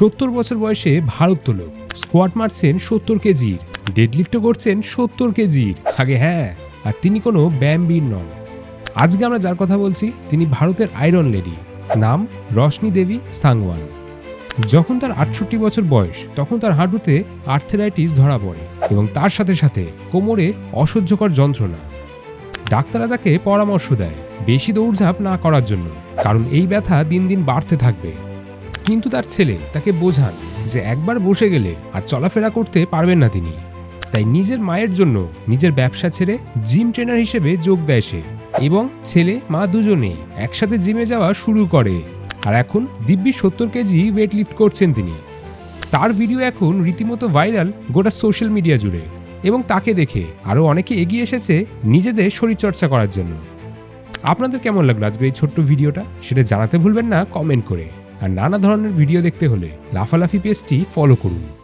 সত্তর বছর বয়সে ভারোত্তোলক স্কোয়াট মারছেন সত্তর কেজির ডেডলিফটও করছেন সত্তর কেজির আগে হ্যাঁ আর তিনি কোনো ব্যায়ামবীর নন। আজকে আমরা যার কথা বলছি, তিনি ভারতের আয়রন লেডি। নাম রশনি দেবী সাংওয়ান। যখন তার আটষট্টি বছর বয়স, তখন তার হাঁটুতে আর্থেরাইটিস ধরা পড়ে এবং তার সাথে সাথে কোমরে অসহ্যকর যন্ত্রণা। ডাক্তাররা তাকে পরামর্শ দেয়, বেশি দৌড়ঝাঁপ না করার জন্য, কারণ এই ব্যথা দিন দিন বাড়তে থাকবে। কিন্তু তার ছেলে তাকে বোঝান যে একবার বসে গেলে আর চলাফেরা করতে পারবেন না তিনি। তাই নিজের মায়ের জন্য নিজের ব্যবসা ছেড়ে জিম ট্রেনার হিসেবে যোগ দেয় সে এবং ছেলে, মা দুজনেই একসাথে জিমে যাওয়া শুরু করে। আর এখন দিব্যি সত্তর কেজি ওয়েট লিফট করছেন তিনি। তার ভিডিও এখন রীতিমতো ভাইরাল গোটা সোশ্যাল মিডিয়া জুড়ে এবং তাকে দেখে আরও অনেকে এগিয়ে এসেছে নিজেদের শরীরচর্চা করার জন্য। আপনাদের কেমন লাগল আজকের এই ছোট্ট ভিডিওটা সেটা জানাতে ভুলবেন না কমেন্ট করে। আর নানা ধরনের ভিডিও দেখতে হলে লাফালাফি পেজটি ফলো করুন।